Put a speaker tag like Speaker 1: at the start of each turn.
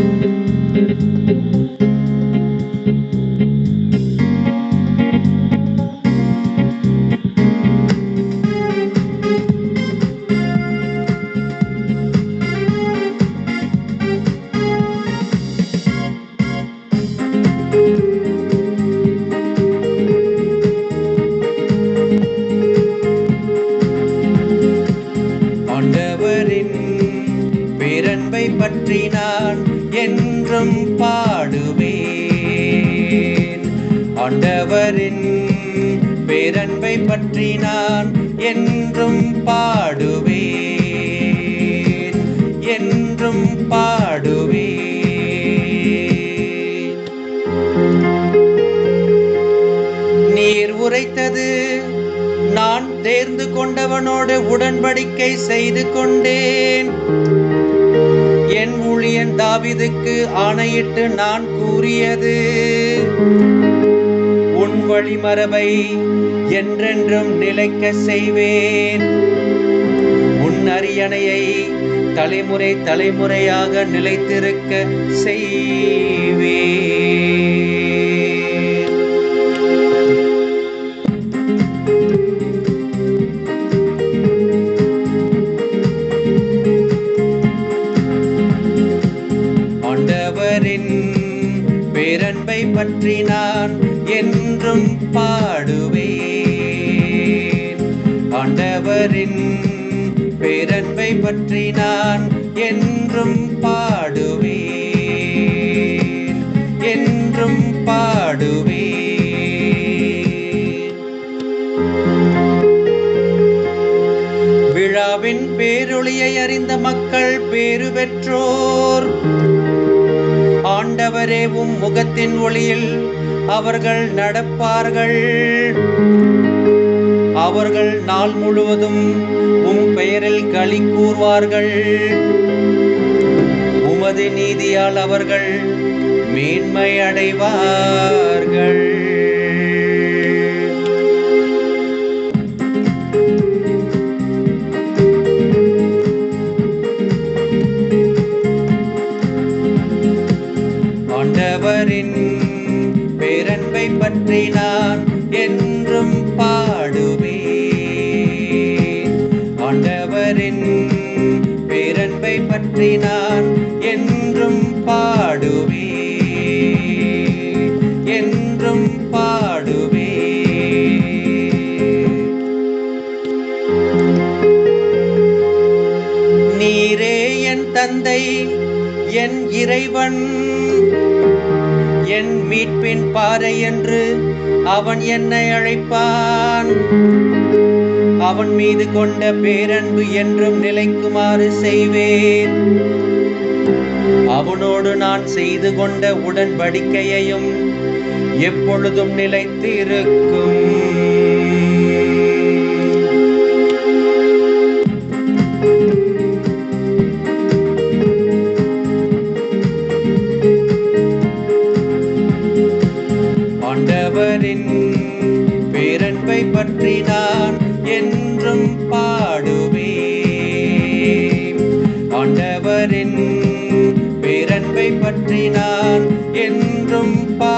Speaker 1: ஆண்டவரின் நான் என்றும் பாடுவேன். ஆண்டவரின் பேரன்பை பற்றி நான் என்றும் பாடுவேன். என்றும் பாடுவேன். நீர் உரைத்தது நான் தேர்ந்து கொண்டவனோடு உடன்படிக்கை செய்து கொண்டேன். என் ஊழியன் தாவிதுக்கு ஆணையிட்டு நான் கூறியது உன் வழிமரபை என்றென்றும் நிலைக்க செய்வேன். உன் அரியணையை தலைமுறை தலைமுறையாக நிலைத்திருக்க செய்வேன். ஆண்டவரின் பேரன்பை பற்றி நான் என்றும் பாடுவேன். ஆண்டவரின் பேரன்பை பற்றி நான் என்றும் பாடுவேன். என்றும் பாடுவேன். விழாவின் பேரொளியை அறிந்த மக்கள் பேறு பெற்றோர். ஆண்டவரே உம் முகத்தின் ஒளியில் அவர்கள் நடப்பார்கள். அவர்கள் நாள் முழுவதும் உம் பெயரில் களி கூறுவார்கள் உமது நீதியால் அவர்கள் மேன்மை அடைவார்கள். ஆண்டவரின் பேரன்பை பற்றி நான் என்றும் பாடுவேன். ஆண்டவரின் பேரன்பை பற்றி நான் என்றும் பாடுவேன். என்றும் பாடுவேன். நீரே என் தந்தை என் இறைவன். என் மீட்பின் பாறை என்று அவன் என்னை அழைப்பான். அவன் மீது கொண்ட பேரன்பு என்றும் நிலைக்குமாறு செய்வேன். அவனோடு நான் செய்து கொண்ட உடன்படிக்கையையும் எப்பொழுதும் நிலைத்து இருக்கும் என்றும் பாடுவேன். ஆண்டவரின் பேரன்பை பற்றி நான் என்றும் பா